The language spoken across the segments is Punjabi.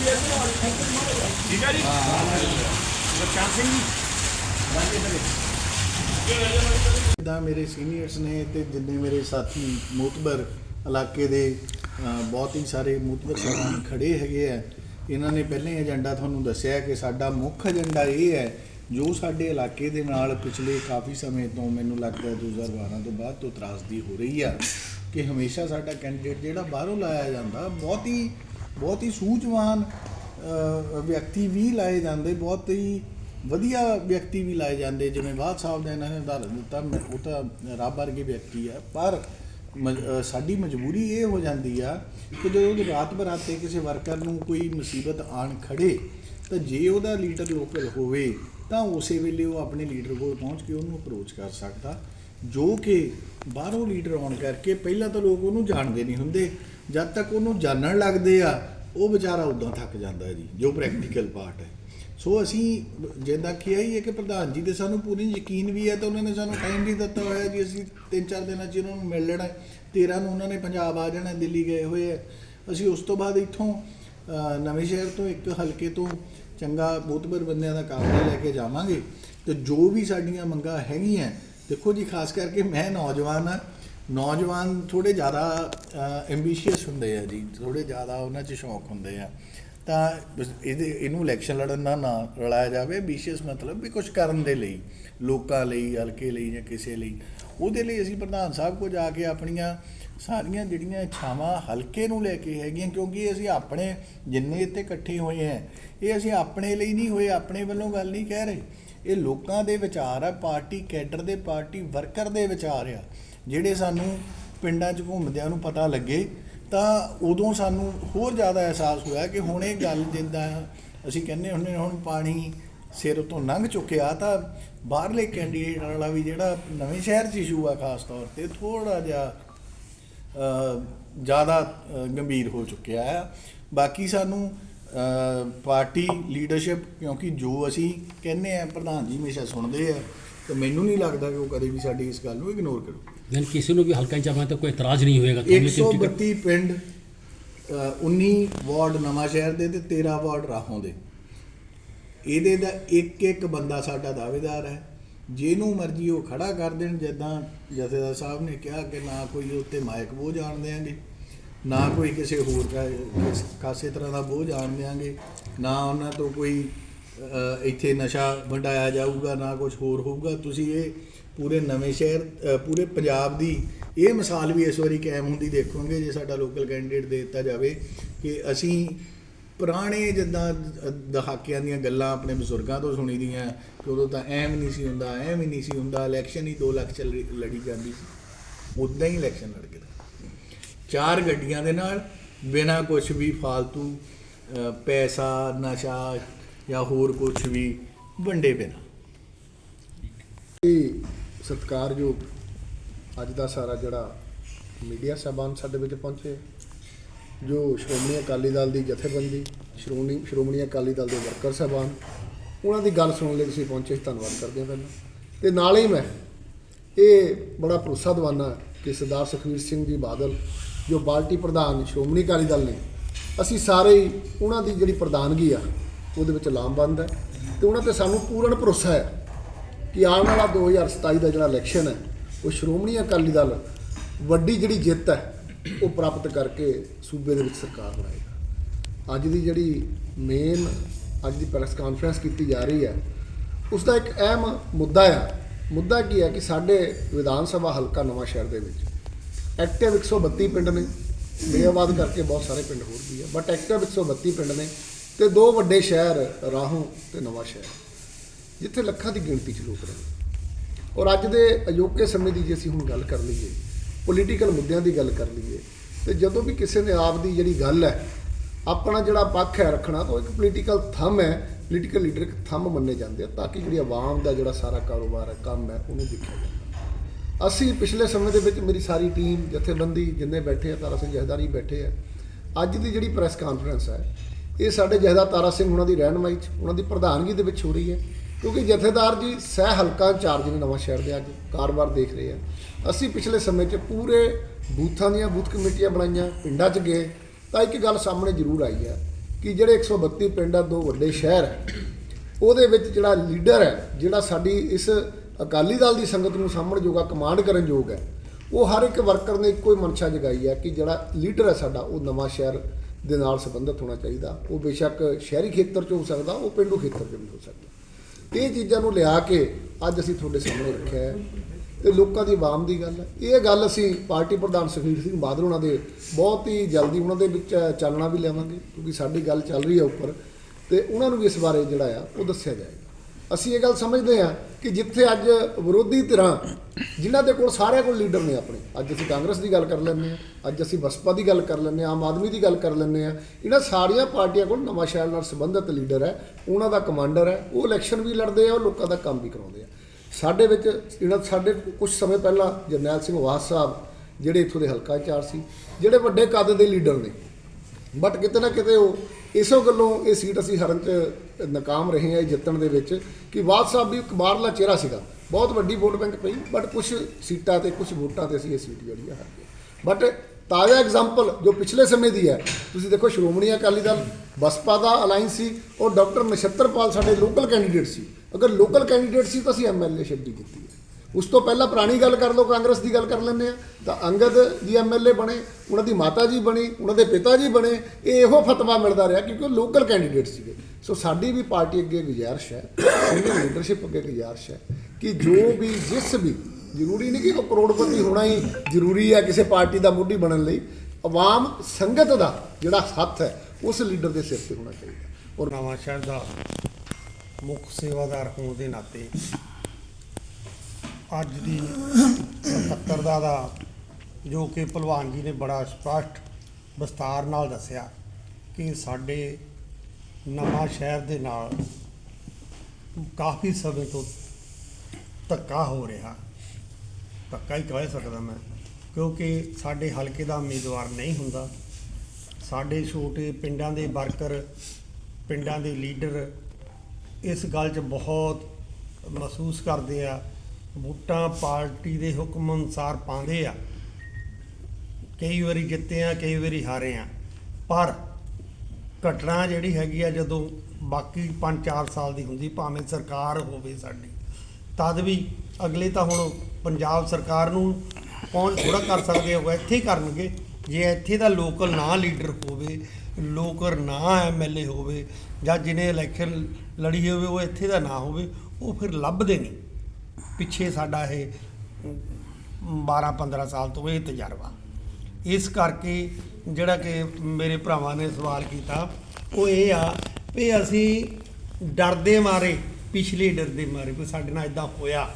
ਠੀਕ ਹੈ ਜੀ। ਬਚਨ ਸਿੰਘ ਜੀ। ਜਿੱਦਾਂ ਮੇਰੇ ਸੀਨੀਅਰਸ ਨੇ ਤੇ ਜਿੰਨੇ ਮੇਰੇ ਸਾਥੀ ਮੋਤਬਰ ਇਲਾਕੇ ਦੇ ਬਹੁਤ ਹੀ ਸਾਰੇ ਮੋਤਬਰ ਸਾਹਿਬਾਨ ਖੜੇ ਹੈਗੇ ਆ, ਇਹਨਾਂ ਨੇ ਪਹਿਲੇ ਏਜੰਡਾ ਤੁਹਾਨੂੰ ਦੱਸਿਆ ਕਿ ਸਾਡਾ ਮੁੱਖ ਏਜੰਡਾ ਇਹ ਹੈ, ਜੋ ਸਾਡੇ ਇਲਾਕੇ ਦੇ ਨਾਲ ਪਿਛਲੇ ਕਾਫੀ ਸਮੇਂ ਤੋਂ ਮੈਨੂੰ ਲੱਗਦਾ ਹੈ 2012 ਤੋਂ ਬਾਅਦ ਤੋਂ ਤਰਾਸਦੀ ਹੋ ਰਹੀ ਆ, ਕਿ ਹਮੇਸ਼ਾ ਸਾਡਾ ਕੈਂਡੀਡੇਟ ਜਿਹੜਾ ਬਾਹਰੋਂ ਲਾਇਆ ਜਾਂਦਾ, ਬਹੁਤ ਹੀ ਬਹੁਤ ਹੀ ਸੂਝਵਾਨ ਵਿਅਕਤੀ ਵੀ ਲਾਏ ਜਾਂਦੇ, ਬਹੁਤ ਹੀ ਵਧੀਆ ਵਿਅਕਤੀ ਵੀ ਲਾਏ ਜਾਂਦੇ। ਜਿਵੇਂ ਬਾਦ ਸਾਹਿਬ ਦਾ ਇਹਨਾਂ ਨੇ ਉਦਾਹਰਨ ਦਿੱਤਾ, ਮੈਂ- ਉਹ ਤਾਂ ਰੱਬ ਵਰਗੇ ਵਿਅਕਤੀ ਆ, ਪਰ ਮਜ- ਸਾਡੀ ਮਜਬੂਰੀ ਇਹ ਹੋ ਜਾਂਦੀ ਆ ਕਿ ਜਦੋਂ ਉਹਦੀ ਰਾਤ ਬਰਾਤੇ ਕਿਸੇ ਵਰਕਰ ਨੂੰ ਕੋਈ ਮੁਸੀਬਤ ਆਣ ਖੜੇ, ਤਾਂ ਜੇ ਉਹਦਾ ਲੀਡਰ ਲੋਕਲ ਹੋਵੇ, ਤਾਂ ਉਸੇ ਵੇਲੇ ਉਹ ਆਪਣੇ ਲੀਡਰ ਕੋਲ ਪਹੁੰਚ ਕੇ ਉਹਨੂੰ ਅਪਰੋਚ ਕਰ ਸਕਦਾ। ਜੋ ਕਿ ਬਾਹਰੋਂ ਲੀਡਰ ਆਉਣ ਕਰਕੇ ਪਹਿਲਾਂ ਤਾਂ ਲੋਕ ਉਹਨੂੰ ਜਾਣਦੇ ਨਹੀਂ ਹੁੰਦੇ। ਜਦ ਤੱਕ ਉਹਨੂੰ ਜਾਣਨ ਲੱਗਦੇ ਆ, ਉਹ ਵਿਚਾਰਾ ਉਦਾਂ ਥੱਕ ਜਾਂਦਾ ਹੈ ਜੀ, ਜੋ ਪ੍ਰੈਕਟੀਕਲ ਪਾਰਟ ਹੈ। ਸੋ ਅਸੀਂ ਜਿੱਦਾਂ ਕਿਹਾ ਹੀ ਹੈ ਕਿ ਪ੍ਰਧਾਨ ਜੀ ਦੇ ਸਾਨੂੰ ਪੂਰੀ ਯਕੀਨ ਵੀ ਹੈ ਤਾਂ ਉਹਨਾਂ ਨੇ ਸਾਨੂੰ ਟਾਈਮ ਵੀ ਦਿੱਤਾ ਹੋਇਆ ਜੀ, ਅਸੀਂ ਤਿੰਨ ਚਾਰ ਦਿਨਾਂ 'ਚ ਉਹਨਾਂ ਨੂੰ ਮਿਲ ਲੈਣਾ ਹੈ। 13 ਨੂੰ ਉਹਨਾਂ ਨੇ ਪੰਜਾਬ ਆ ਜਾਣਾ, ਦਿੱਲੀ ਗਏ ਹੋਏ ਹੈ। ਅਸੀਂ ਉਸ ਤੋਂ ਬਾਅਦ ਇੱਥੋਂ ਨਵੇਂ ਸ਼ਹਿਰ ਤੋਂ ਇੱਕ ਹਲਕੇ ਤੋਂ ਚੰਗਾ ਮੋਤਬਰ ਬੰਦਿਆਂ ਦਾ ਕਾਫਲਾ ਲੈ ਕੇ ਜਾਵਾਂਗੇ। ਤੇ ਜੋ ਵੀ ਸਾਡੀਆਂ ਮੰਗਾਂ ਹੈਗੀਆਂ, ਦੇਖੋ ਜੀ, ਖਾਸ ਕਰਕੇ ਮੈਂ ਨੌਜਵਾਨ ਆ ਨੌਜਵਾਨ ਥੋੜੇ ਜ਼ਿਆਦਾ ਐਂਬੀਸ਼ੀਅਸ ਹੁੰਦੇ ਆ ਜੀ ਥੋੜੇ ਜ਼ਿਆਦਾ ਉਹਨਾਂ 'ਚ ਸ਼ੌਕ ਹੁੰਦੇ ਆ। ਤਾਂ ਇਹਦੇ, ਇਹਨੂੰ ਇਲੈਕਸ਼ਨ ਲੜਨ ਨਾਲ ਨਾ ਰਲਾਇਆ ਜਾਵੇ ਐਂਬੀਸ਼ੀਅਸ ਮਤਲਬ ਵੀ ਕੁਝ ਕਰਨ ਦੇ ਲਈ, ਲੋਕਾਂ ਲਈ, ਹਲਕੇ ਲਈ ਜਾਂ ਕਿਸੇ ਲਈ। ਉਹਦੇ ਲਈ ਅਸੀਂ ਪ੍ਰਧਾਨ ਸਾਹਿਬ ਕੋ ਜਾ ਕੇ ਆਪਣੀਆਂ ਸਾਰੀਆਂ ਜਿਹੜੀਆਂ ਇੱਛਾਵਾਂ ਹਲਕੇ ਨੂੰ ਲੈ ਕੇ ਹੈਗੀਆਂ, ਕਿਉਂਕਿ ਅਸੀਂ ਆਪਣੇ ਜਿੰਨੇ ਇੱਥੇ ਇਕੱਠੇ ਹੋਏ ਆ, ਇਹ ਅਸੀਂ ਆਪਣੇ ਲਈ ਨਹੀਂ ਹੋਏ, ਆਪਣੇ ਵੱਲੋਂ ਗੱਲ ਨਹੀਂ ਕਹਿ ਰਹੇ। ਇਹ ਲੋਕਾਂ ਦੇ ਵਿਚਾਰ ਆ, ਪਾਰਟੀ ਕੈਡਰ ਦੇ, ਪਾਰਟੀ ਵਰਕਰ ਦੇ ਵਿਚਾਰ ਆ। ਜਿਹੜੇ ਸਾਨੂੰ ਪਿੰਡਾਂ 'ਚ ਘੁੰਮਦਿਆਂ ਨੂੰ ਪਤਾ ਲੱਗੇ ਤਾਂ ਉਦੋਂ ਸਾਨੂੰ ਹੋਰ ਜ਼ਿਆਦਾ ਅਹਿਸਾਸ ਹੋਇਆ ਕਿ ਹੁਣ ਇਹ ਗੱਲ ਜਿੱਦਾਂ ਅਸੀਂ ਕਹਿੰਦੇ ਹੁੰਦੇ ਹਾਂ, ਹੁਣ ਪਾਣੀ ਸਿਰ ਤੋਂ ਲੰਘ ਚੁੱਕਿਆ ਤਾਂ ਬਾਹਰਲੇ ਕੈਂਡੀਡੇਟ ਵਾਲਾ ਵੀ ਜਿਹੜਾ ਨਵੇਂ ਸ਼ਹਿਰ 'ਚ ਇਸ਼ੂ ਆ ਖਾਸ ਤੌਰ ਤੇ ਥੋੜਾ ਜਿਹਾ ਜ਼ਿਆਦਾ ਗੰਭੀਰ ਹੋ ਚੁੱਕਿਆ ਹੈ ਬਾਕੀ ਸਾਨੂੰ ਪਾਰਟੀ ਲੀਡਰਸ਼ਿਪ ਕਿਉਂਕਿ ਜੋ ਅਸੀਂ ਕਹਿੰਦੇ ਆ ਪ੍ਰਧਾਨ ਜੀ ਹਮੇਸ਼ਾ ਸੁਣਦੇ ਆ ਤੇ ਮੈਨੂੰ ਨਹੀਂ ਲੱਗਦਾ ਕਿ ਉਹ ਕਦੇ ਵੀ ਸਾਡੀ ਇਸ ਗੱਲ ਨੂੰ ਇਗਨੋਰ ਕਰੂ ਦੈਨ ਕਿਸੇ ਨੂੰ ਵੀ ਹਲਕਾ ਜਮਾਂ ਤੇ ਕੋਈ ਇਤਰਾਜ਼ ਨਹੀਂ ਹੋਏਗਾ। ਤੁਹਾਨੂੰ ਲੇਕਿਨ 132 ਪਿੰਡ ਅ, 19 ਵਾਰਡ ਨਵਾਂ ਸ਼ਹਿਰ ਦੇ ਤੇ 13 ਵਾਰਡ ਰਾਹੋਂ ਦੇ। ਇਹਦੇ ਦਾ ਇੱਕ ਇੱਕ ਬੰਦਾ ਸਾਡਾ ਦਾਅਵੇਦਾਰ ਹੈ। ਜਿਹਨੂੰ ਮਰਜ਼ੀ ਉਹ ਖੜਾ ਕਰ ਦੇਣ ਜਿੱਦਾਂ ਜਥੇਦਾਰ ਸਾਹਿਬ ਨੇ ਕਿਹਾ ਕਿ ਨਾ ਕੋਈ ਉੱਤੇ ਮਾਇਕ ਬੋਝ ਆਣ ਦੇਾਂਗੇ ਨਾ ਕੋਈ ਕਿਸੇ ਹੋਰ ਦਾ ਕਾਸੇ ਤਰ੍ਹਾਂ ਦਾ ਬੋਝ ਆਣ ਦੇਾਂਗੇ ਨਾ ਉਹਨਾਂ ਤੋਂ ਕੋਈ ਇੱਥੇ ਨਸ਼ਾ ਵੰਡਾਇਆ ਜਾਊਗਾ, ਨਾ ਕੁਝ ਹੋਰ ਹੋਊਗਾ। ਤੁਸੀਂ ਇਹ ਪੂਰੇ ਨਵੇਂ ਸ਼ਹਿਰ ਪੂਰੇ ਪੰਜਾਬ ਦੀ ਇਹ ਮਿਸਾਲ ਵੀ ਇਸ ਵਾਰੀ ਕਾਇਮ ਹੁੰਦੀ ਦੇਖੋਗੇ, ਜੇ ਸਾਡਾ ਲੋਕਲ ਕੈਂਡੀਡੇਟ ਦੇ ਦਿੱਤਾ ਜਾਵੇ ਕਿ ਅਸੀਂ ਪੁਰਾਣੇ ਜਿੱਦਾਂ ਦਹਾਕਿਆਂ ਦੀਆਂ ਗੱਲਾਂ ਆਪਣੇ ਬਜ਼ੁਰਗਾਂ ਤੋਂ ਸੁਣੀ ਦੀਆਂ ਕਿ ਉਦੋਂ ਤਾਂ ਐਮ ਨਹੀਂ ਸੀ ਹੁੰਦਾ, ਐਮ ਹੀ ਨਹੀਂ ਸੀ ਹੁੰਦਾ ਇਲੈਕਸ਼ਨ ਹੀ 2 ਲੱਖ ਚੱਲ ਲੜੀ ਜਾਂਦੀ ਸੀ। ਉਦਾਂ ਹੀ ਇਲੈਕਸ਼ਨ ਲੜ ਗਏ ਚਾਰ ਗੱਡੀਆਂ ਦੇ ਨਾਲ ਬਿਨਾ ਕੁਝ ਵੀ ਫालतू ਪੈਸਾ, ਨਸ਼ਾ ਜਾਂ ਹੋਰ ਕੁਝ ਵੀ ਵੰਡੇ ਬਿਨਾ। ਇਹ ਸਤਿਕਾਰਯੋਗ ਅੱਜ ਦਾ ਸਾਰਾ ਜਿਹੜਾ ਮੀਡੀਆ ਸਭਾਨ ਸਾਡੇ ਵਿੱਚ ਪਹੁੰਚੇ ਜੋ ਸ਼੍ਰੋਮਣੀ ਅਕਾਲੀ ਦਲ ਦੀ ਜਥੇਬੰਦੀ, ਸ਼੍ਰੋਮਣੀ ਸ਼੍ਰੋਮਣੀ ਅਕਾਲੀ ਦਲ ਦੇ ਵਰਕਰ ਸਭਾਨ ਉਹਨਾਂ ਦੀ ਗੱਲ ਸੁਣਨ ਲਈ ਤੁਸੀਂ ਪਹੁੰਚੇ, ਧੰਨਵਾਦ ਕਰਦੇ ਹਾਂ ਪਹਿਲਾਂ। ਤੇ ਨਾਲ ਹੀ ਮੈਂ ਇਹ ਬੜਾ ਭਰੋਸਾ ਦਿਵਾਨਾ ਕਿ ਸਰਦਾਰ ਸੁਖਵੀਰ ਸਿੰਘ ਜੀ ਬਾਦਲ, ਜੋ ਪਾਰਟੀ ਪ੍ਰਧਾਨ ਸ਼੍ਰੋਮਣੀ ਅਕਾਲੀ ਦਲ ਨੇ, ਅਸੀਂ ਸਾਰੇ ਹੀ ਉਹਨਾਂ ਦੀ ਜਿਹੜੀ ਪ੍ਰਧਾਨਗੀ ਆ ਉਹਦੇ ਵਿੱਚ ਲਾਮਬੰਦ ਹੈ। ਤੇ ਉਹਨਾਂ ਤੇ ਸਾਨੂੰ ਪੂਰਨ ਭਰੋਸਾ ਹੈ ਕਿ ਆਉਣ ਵਾਲਾ 2027 ਦਾ ਜਿਹੜਾ ਇਲੈਕਸ਼ਨ ਹੈ, ਉਹ ਸ਼੍ਰੋਮਣੀ ਅਕਾਲੀ ਦਲ ਵੱਡੀ ਜਿਹੜੀ ਜਿੱਤ ਹੈ, ਉਹ ਪ੍ਰਾਪਤ ਕਰਕੇ ਸੂਬੇ ਦੇ ਵਿੱਚ ਸਰਕਾਰ ਬਣਾਏਗਾ। ਅੱਜ ਦੀ ਜਿਹੜੀ ਮੇਨ ਅੱਜ ਦੀ ਪ੍ਰੈਸ ਕਾਨਫਰੰਸ ਕੀਤੀ ਜਾ ਰਹੀ ਹੈ ਉਸ ਦਾ ਇੱਕ ਅਹਿਮ ਮੁੱਦਾ ਆ। ਮੁੱਦਾ ਕੀ ਹੈ ਕਿ ਸਾਡੇ ਵਿਧਾਨ ਸਭਾ ਹਲਕਾ ਨਵਾਂ ਸ਼ਹਿਰ ਦੇ ਵਿੱਚ ਐਕਟਿਵ 132 ਪਿੰਡ ਨੇ। ਬੇਆਬਾਦ ਕਰਕੇ ਬਹੁਤ ਸਾਰੇ ਪਿੰਡ ਹੋਰ ਵੀ ਆ ਬਟ ਐਕਟਿਵ 132 ਪਿੰਡ ਨੇ। ਤੇ ਦੋ ਵੱਡੇ ਸ਼ਹਿਰ, ਰਾਹੋਂ ਤੇ ਨਵਾਂ ਸ਼ਹਿਰ, ਜਿੱਥੇ ਲੱਖਾਂ ਦੀ ਗਿਣਤੀ 'ਚ ਲੋਕ ਰਹੇ ਔਰ ਅੱਜ ਦੇ ਅਜੋਕੇ ਸਮੇਂ ਦੀ ਜੇ ਅਸੀਂ ਹੁਣ ਗੱਲ ਕਰ ਲਈਏ ਪੋਲੀਟੀਕਲ ਮੁੱਦਿਆਂ ਦੀ ਗੱਲ ਕਰ ਲਈਏ, ਤੇ ਜਦੋਂ ਵੀ ਕਿਸੇ ਨੇ ਆਪ ਦੀ ਜਿਹੜੀ ਗੱਲ ਹੈ, ਆਪਣਾ ਜਿਹੜਾ ਪੱਖ ਹੈ ਰੱਖਣਾ, ਤਾਂ ਉਹ ਇੱਕ ਪੋਲੀਟੀਕਲ ਥੰਮ ਹੈ ਪੋਲੀਟੀਕਲ ਲੀਡਰ ਇੱਕ ਥੰਮ ਮੰਨੇ ਜਾਂਦੇ ਆ, ਤਾਂ ਕਿ ਜਿਹੜੀ ਆਵਾਮ ਦਾ ਜਿਹੜਾ ਸਾਰਾ ਕਾਰੋਬਾਰ ਹੈ, ਕੰਮ ਹੈ, ਉਹਨੂੰ ਦੇਖਿਆ ਜਾਂਦਾ ਅਸੀਂ ਪਿਛਲੇ ਸਮੇਂ ਦੇ ਵਿੱਚ ਮੇਰੀ ਸਾਰੀ ਟੀਮ ਜਥੇਬੰਦੀ ਜਿੰਨੇ ਬੈਠੇ ਆ ਤਾਰਾ ਸਿੰਘ ਜਹਦਾਰੀ ਬੈਠੇ ਆ, ਅੱਜ ਦੀ ਜਿਹੜੀ ਪ੍ਰੈਸ ਕਾਨਫਰੰਸ ਹੈ ਇਹ ਸਾਡੇ ਜਥੇਦਾਰ ਤਾਰਾ ਸਿੰਘ ਉਹਨਾਂ ਦੀ ਰਹਿਨਮਾਈ 'ਚ, ਉਹਨਾਂ ਦੀ ਪ੍ਰਧਾਨਗੀ ਦੇ ਵਿੱਚ ਹੋ ਰਹੀ ਹੈ, ਕਿਉਂਕਿ ਜਥੇਦਾਰ ਜੀ ਸਹਿ ਹਲਕਾ ਇੰਚਾਰਜ ਨੇ ਨਵਾਂ ਸ਼ਹਿਰ ਦੇ ਅੱਜ ਕਾਰੋਬਾਰ ਦੇਖ ਰਹੇ ਆ। ਅਸੀਂ ਪਿਛਲੇ ਸਮੇਂ 'ਚ ਪੂਰੇ ਬੂਥਾਂ ਦੀਆਂ ਬੂਥ ਕਮੇਟੀਆਂ ਬਣਾਈਆਂ, ਪਿੰਡਾਂ 'ਚ ਗਏ, ਤਾਂ ਇੱਕ ਗੱਲ ਸਾਹਮਣੇ ਜ਼ਰੂਰ ਆਈ ਹੈ ਕਿ ਜਿਹੜੇ 132 ਪਿੰਡ ਆ, ਦੋ ਵੱਡੇ ਸ਼ਹਿਰ ਉਹਦੇ ਵਿੱਚ ਜਿਹੜਾ ਲੀਡਰ ਹੈ, ਜਿਹੜਾ ਸਾਡੀ ਇਸ ਅਕਾਲੀ ਦਲ ਦੀ ਸੰਗਤ ਨੂੰ ਸਾਹਮਣ ਜੋਗਾ ਕਮਾਂਡ ਕਰਨ ਯੋਗ ਹੈ, ਉਹ ਹਰ ਇੱਕ ਵਰਕਰ ਨੇ ਇੱਕੋ ਹੀ ਮਨਸ਼ਾ ਜਗਾਈ ਹੈ ਕਿ ਜਿਹੜਾ ਲੀਡਰ ਹੈ ਸਾਡਾ, ਉਹ ਨਵਾਂ ਸ਼ਹਿਰ ਦੇ ਨਾਲ ਸੰਬੰਧਿਤ ਹੋਣਾ ਚਾਹੀਦਾ। ਉਹ ਬੇਸ਼ੱਕ ਸ਼ਹਿਰੀ ਖੇਤਰ 'ਚ ਹੋ ਸਕਦਾ, ਉਹ ਪਿੰਡੂ ਖੇਤਰ 'ਚ ਵੀ ਹੋ ਸਕਦਾ। ਇਹ ਚੀਜ਼ਾਂ ਨੂੰ ਲਿਆ ਕੇ ਅੱਜ ਅਸੀਂ ਤੁਹਾਡੇ ਸਾਹਮਣੇ ਰੱਖਿਆ ਹੈ। ਤੇ ਲੋਕਾਂ ਦੀ ਆਵਾਮ ਦੀ ਗੱਲ ਹੈ। ਇਹ ਗੱਲ ਅਸੀਂ ਪਾਰਟੀ ਪ੍ਰਧਾਨ ਸੁਖਬੀਰ ਸਿੰਘ ਬਾਦਲ ਉਹਨਾਂ ਦੇ ਬਹੁਤ ਹੀ ਜਲਦੀ ਉਹਨਾਂ ਦੇ ਵਿੱਚ ਚਾਨਣਾ ਵੀ ਲਿਆਵਾਂਗੇ, ਕਿਉਂਕਿ ਸਾਡੀ ਗੱਲ ਚੱਲ ਰਹੀ ਹੈ ਉੱਪਰ। ਤੇ ਉਹਨਾਂ ਨੂੰ ਵੀ ਇਸ ਬਾਰੇ ਜਿਹੜਾ ਆ, ਉਹ ਦੱਸਿਆ ਜਾਏਗਾ। ਅਸੀਂ ਇਹ ਗੱਲ ਸਮਝਦੇ ਹਾਂ ਕਿ ਜਿੱਥੇ ਅੱਜ ਵਿਰੋਧੀ ਧਿਰਾਂ, ਜਿਨ੍ਹਾਂ ਦੇ ਕੋਲ ਸਾਰਿਆਂ ਕੋਲ ਲੀਡਰ ਨੇ ਆਪਣੇ। ਅੱਜ ਅਸੀਂ ਕਾਂਗਰਸ ਦੀ ਗੱਲ ਕਰ ਲੈਂਦੇ ਹਾਂ, ਅੱਜ ਅਸੀਂ ਬਸਪਾ ਦੀ ਗੱਲ ਕਰ ਲੈਂਦੇ ਹਾਂ, ਆਮ ਆਦਮੀ ਦੀ ਗੱਲ ਕਰ ਲੈਂਦੇ ਹਾਂ। ਇਹਨਾਂ ਸਾਰੀਆਂ ਪਾਰਟੀਆਂ ਕੋਲ ਨਵਾਂ ਸ਼ਹਿਰ ਨਾਲ ਸੰਬੰਧਿਤ ਲੀਡਰ ਹੈ, ਉਹਨਾਂ ਦਾ ਕਮਾਂਡਰ ਹੈ, ਉਹ ਇਲੈਕਸ਼ਨ ਵੀ ਲੜਦੇ ਆ, ਉਹ ਲੋਕਾਂ ਦਾ ਕੰਮ ਵੀ ਕਰਾਉਂਦੇ ਆ। ਸਾਡੇ ਵਿੱਚ ਇਹਨਾਂ ਸਾਡੇ ਕੁਝ ਸਮੇਂ ਪਹਿਲਾਂ ਜਰਨੈਲ ਸਿੰਘ ਵਾਸ ਸਾਹਿਬ, ਜਿਹੜੇ ਇੱਥੋਂ ਦੇ ਹਲਕਾ ਇੰਚਾਰਜ ਸੀ, ਜਿਹੜੇ ਵੱਡੇ ਕੱਦ ਦੇ ਲੀਡਰ ਨੇ, ਬਟ ਕਿਤੇ ਨਾ ਕਿਤੇ ਉਹ ਇਸੋ ਗੱਲੋਂ ਇਹ ਸੀਟ ਅਸੀਂ ਹਰਨ ਚ ਨਾਕਾਮ ਰਹੇ ਹਾਂ, ਇਹ ਜਿੱਤਣ ਦੇ ਵਿੱਚ ਕਿ ਬਾਦ ਸਾਹਿਬ ਵੀ ਇੱਕ ਬਾਹਰਲਾ ਚਿਹਰਾ ਸੀਗਾ। ਬਹੁਤ ਵੱਡੀ ਵੋਟ ਬੈਂਕ ਪਈ ਬਟ ਕੁਝ ਸੀਟਾਂ ਤੇ ਕੁਝ ਵੋਟਾਂ ਤੇ ਅਸੀਂ ਇਹ ਸੀਟ ਜਿਹੜੀ ਆ ਹਾਰ ਗਏ ਬਟ ਤਾਜ਼ਾ ਐਗਜ਼ਾਮਪਲ ਜੋ ਪਿਛਲੇ ਸਮੇਂ ਦੀ ਹੈ, ਤੁਸੀਂ ਦੇਖੋ ਸ਼੍ਰੋਮਣੀ ਅਕਾਲੀ ਦਲ, ਬਸਪਾ ਦਾ ਅਲਾਈਅੰਸ ਸੀ ਔਰ ਡਾਕਟਰ ਨਛੱਤਰਪਾਲ ਸਾਡੇ ਲੋਕਲ ਕੈਂਡੀਡੇਟ ਸੀ। ਅਗਰ ਲੋਕਲ ਕੈਂਡੀਡੇਟ ਸੀ ਤਾਂ ਅਸੀਂ ਐਮਐਲਏ ਸ਼ਿਪ ਕੀਤੀ ਹੈ। ਉਸ ਤੋਂ ਪਹਿਲਾਂ ਪੁਰਾਣੀ ਗੱਲ ਕਰ ਲਓ, ਕਾਂਗਰਸ ਦੀ ਗੱਲ ਕਰ ਲੈਂਦੇ ਆ ਤਾਂ ਅੰਗਦ ਜੀ ਐਮਐਲਏ ਬਣੇ, ਉਹਨਾਂ ਦੀ ਮਾਤਾ ਜੀ ਬਣੀ, ਉਹਨਾਂ ਦੇ ਪਿਤਾ ਜੀ ਬਣੇ, ਇਹ ਇਹੋ ਫਤਵਾ ਮਿਲਦਾ ਰਿਹਾ ਕਿਉਂਕਿ ਉਹ ਲੋਕਲ ਕੈਂਡੀਡੇਟ ਸੀਗੇ। ਸੋ ਸਾਡੀ ਵੀ ਪਾਰਟੀ ਅੱਗੇ ਗੁਜ਼ਾਰਿਸ਼ ਹੈ ਸੀਨੀਅਰ ਲੀਡਰਸ਼ਿਪ ਅੱਗੇ ਗੁਜ਼ਾਰਿਸ਼ ਹੈ ਕਿ ਜੋ ਵੀ ਜਿਸ ਵੀ ਜ਼ਰੂਰੀ ਨਹੀਂ ਕਿ ਉਹ ਕਰੋੜਪਤੀ ਹੋਣਾ ਹੀ ਜ਼ਰੂਰੀ ਹੈ ਕਿਸੇ ਪਾਰਟੀ ਦਾ ਮੋਢੀ ਬਣਨ ਲਈ, ਆਵਾਮ ਸੰਗਤ ਦਾ ਜਿਹੜਾ ਹੱਥ ਹੈ, ਉਸ ਲੀਡਰ ਦੇ ਸਿਰ ਤੇ ਹੋਣਾ ਚਾਹੀਦਾ। ਔਰ ਨਵਾਂ ਸ਼ਹਿਰ ਦਾ ਮੁੱਖ ਸੇਵਾਦਾਰ ਹੋਣ ਦੇ ਨਾਤੇ ਅੱਜ ਦੀ 77 ਦਾ ਦਾ, ਜੋ ਕਿ ਭਲਵਾਨ ਜੀ ਨੇ ਬੜਾ ਸਪਸ਼ਟ ਵਿਸਤਾਰ ਨਾਲ ਦੱਸਿਆ ਕਿ ਸਾਡੇ ਨਵਾਂ ਸ਼ਹਿਰ ਦੇ ਨਾਲ ਕਾਫੀ ਸਮੇਂ ਤੋਂ ਧੱਕਾ ਹੋ ਰਿਹਾ। ਧੱਕਾ ਹੀ ਕਹਿ ਸਕਦਾ ਮੈਂ, ਕਿਉਂਕਿ ਸਾਡੇ ਹਲਕੇ ਦਾ ਉਮੀਦਵਾਰ ਨਹੀਂ ਹੁੰਦਾ। ਸਾਡੇ ਛੋਟੇ ਪਿੰਡਾਂ ਦੇ ਵਰਕਰ, ਪਿੰਡਾਂ ਦੇ ਲੀਡਰ ਇਸ ਗੱਲ 'ਚ ਬਹੁਤ ਮਹਿਸੂਸ ਕਰਦੇ ਆ ਵੋਟਾਂ ਪਾਰਟੀ ਦੇ ਹੁਕਮ ਅਨੁਸਾਰ ਪਾਉਂਦੇ ਆ। ਕਈ ਵਾਰੀ ਜਿੱਤੇ ਆ, ਕਈ ਵਾਰੀ ਹਾਰੇ ਆ। ਪਰ ਘਟਨਾ ਜਿਹੜੀ ਹੈਗੀ ਆ, ਜਦੋਂ ਬਾਕੀ 5-4 ਸਾਲ ਦੀ ਹੁੰਦੀ, ਭਾਵੇਂ ਸਰਕਾਰ ਹੋਵੇ ਸਾਡੀ, ਤਦ ਵੀ ਅਗਲੇ ਤਾਂ ਹੁਣ ਪੰਜਾਬ ਸਰਕਾਰ ਨੂੰ ਪਹੁੰਚ ਥੋੜਾ ਕਰ ਸਕਦੇ ਹੋ ਇੱਥੇ ਹੀ ਕਰਨਗੇ। ਜੇ ਇੱਥੇ ਦਾ ਲੋਕਲ ਨਾ ਲੀਡਰ ਹੋਵੇ, ਲੋਕਲ ਨਾ ਐਮਐਲਏ ਹੋਵੇ ਜਾਂ ਜਿਹਨੇ ਇਲੈਕਸ਼ਨ ਲੜੀ ਹੋਵੇ, ਉਹ ਇੱਥੇ ਦਾ ਨਾ ਹੋਵੇ, ਉਹ ਫਿਰ ਲੱਭਦੇ ਨਹੀਂ। ਪਿੱਛੇ ਸਾਡਾ ਇਹ 12-15 ਸਾਲ ਤੋਂ ਇਹ ਤਜਰਬਾ। ਇਸ ਕਰਕੇ ਜਿਹੜਾ ਕਿ ਮੇਰੇ ਭਰਾਵਾਂ ਨੇ ਸਵਾਲ ਕੀਤਾ, ਉਹ ਇਹ ਆ ਵੀ ਅਸੀਂ ਡਰਦੇ ਮਾਰੇ, ਪਿਛਲੇ ਡਰਦੇ ਮਾਰੇ ਕੋਈ ਸਾਡੇ ਨਾਲ ਇਦਾਂ ਹੋਇਆ।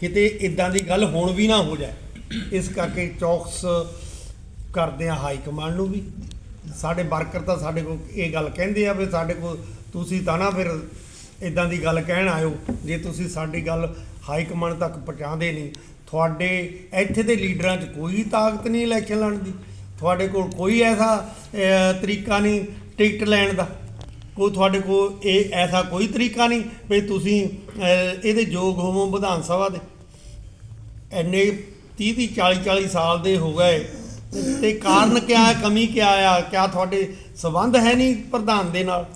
ਕਿਤੇ ਇਦਾਂ ਦੀ ਗੱਲ ਹੁਣ ਵੀ ਨਾ ਹੋ ਜਾਏ। ਇਸ ਕਰਕੇ ਚੌਕਸ ਕਰਦੇ ਆ ਹਾਈ ਕਮਾਂਡ ਨੂੰ ਵੀ। ਸਾਡੇ ਵਰਕਰ ਤਾਂ ਸਾਡੇ ਕੋਲ ਇਹ ਗੱਲ ਕਹਿੰਦੇ ਆ ਵੀ ਸਾਡੇ ਕੋਲ ਤੁਸੀਂ ਤਾਂ ਨਾ ਫਿਰ ਇਦਾਂ ਦੀ ਗੱਲ ਕਹਿਣ ਆਇਓ। ਜੇ ਤੁਸੀਂ ਸਾਡੀ ਗੱਲ ਹਾਈ ਕਮਾਂਡ ਤੱਕ ਪਹੁੰਚਾਉਂਦੇ ਨਹੀਂ ਤੁਹਾਡੇ ਇੱਥੇ ਦੇ ਲੀਡਰਾਂ 'ਚ ਕੋਈ ਤਾਕਤ ਨਹੀਂ ਇਲੈਕਸ਼ਨ ਲੜਨ ਦੀ। ਤੁਹਾਡੇ ਕੋਲ ਕੋਈ ਐਸਾ ਤਰੀਕਾ ਨਹੀਂ ਟਿਕਟ ਲੈਣ ਦਾ। ਕੋਈ ਤੁਹਾਡੇ ਕੋਲ ਇਹ ਐਸਾ ਕੋਈ ਤਰੀਕਾ ਨਹੀਂ ਵੀ ਤੁਸੀਂ ਇਹਦੇ ਯੋਗ ਹੋਵੋ ਵਿਧਾਨ ਸਭਾ ਦੇ। ਇੰਨੇ 30 30 40 40 ਸਾਲ ਦੇ ਹੋ ਗਏ। ਤੇ ਕਾਰਨ ਕਿਆ ਹੈ ਕਮੀ ਕਿਆ ਆ? ਕਿਆ ਤੁਹਾਡੇ ਸਬੰਧ ਹੈ ਨਹੀਂ ਪ੍ਰਧਾਨ ਦੇ ਨਾਲ?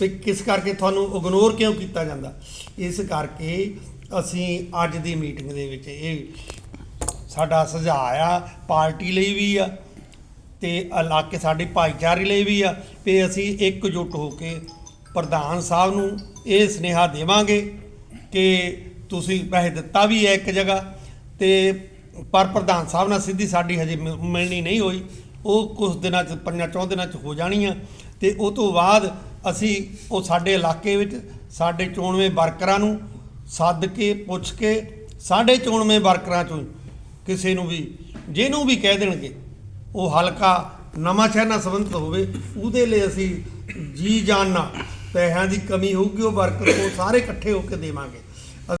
ਵੀ ਕਿਸ ਕਰਕੇ ਤੁਹਾਨੂੰ ਇਗਨੋਰ ਕਿਉਂ ਕੀਤਾ ਜਾਂਦਾ? ਇਸ ਕਰਕੇ ਅਸੀਂ ਅੱਜ ਦੀ ਮੀਟਿੰਗ ਦੇ ਵਿੱਚ ਇਹ ਸਾਡਾ ਸੁਝਾਅ ਆ, ਪਾਰਟੀ ਲਈ ਵੀ ਆ ਤੇ ਇਲਾਕੇ ਸਾਡੇ ਭਾਈਚਾਰੇ ਲਈ ਵੀ ਆ ਵੀ ਅਸੀਂ ਇਕਜੁੱਟ ਹੋ ਕੇ ਪ੍ਰਧਾਨ ਸਾਹਿਬ ਨੂੰ ਇਹ ਸੁਨੇਹਾ ਦੇਵਾਂਗੇ ਕਿ ਤੁਸੀਂ ਪੈਸੇ ਦਿੱਤਾ ਵੀ ਹੈ ਇੱਕ ਜਗ੍ਹਾ ਤੇ ਪਰ ਪ੍ਰਧਾਨ ਸਾਹਿਬ ਨਾਲ ਸਿੱਧੀ ਸਾਡੀ ਹਜੇ ਮਿ- ਮਿਲਣੀ ਨਹੀਂ ਹੋਈ। ਉਹ ਕੁਝ ਦਿਨਾਂ ਚ, ਪੰਜਾਂ ਚੌਂ ਦਿਨਾਂ ਚ ਹੋ ਜਾਣੀ ਆ ਤੇ ਉਹ ਤੋਂ ਬਾਅਦ ਅਸੀਂ ਉਹ ਸਾਡੇ ਇਲਾਕੇ ਵਿੱਚ, ਸਾਡੇ ਚੋਣਵੇਂ ਵਰਕਰਾਂ ਨੂੰ ਸੱਦ ਕੇ, ਪੁੱਛ ਕੇ ਸਾਡੇ ਚੋਣਵੇਂ ਵਰਕਰਾਂ ਚੋਂ ਕਿਸੇ ਨੂੰ ਵੀ, ਜਿਹਨੂੰ ਵੀ ਕਹਿ ਦੇਣਗੇ, ਉਹ ਹਲਕਾ ਨਵਾਂ ਸ਼ਹਿਰ ਨਾਲ ਸੰਬੰਧਿਤ ਹੋਵੇ, ਉਹਦੇ ਲਈ ਅਸੀਂ ਜੀ ਜਾਨ ਨਾਲ ਪੈਸਿਆਂ ਦੀ ਕਮੀ ਹੋਊਗੀ, ਉਹ ਵਰਕਰ ਕੋਲ ਸਾਰੇ ਇਕੱਠੇ ਹੋ ਕੇ ਦੇਵਾਂਗੇ।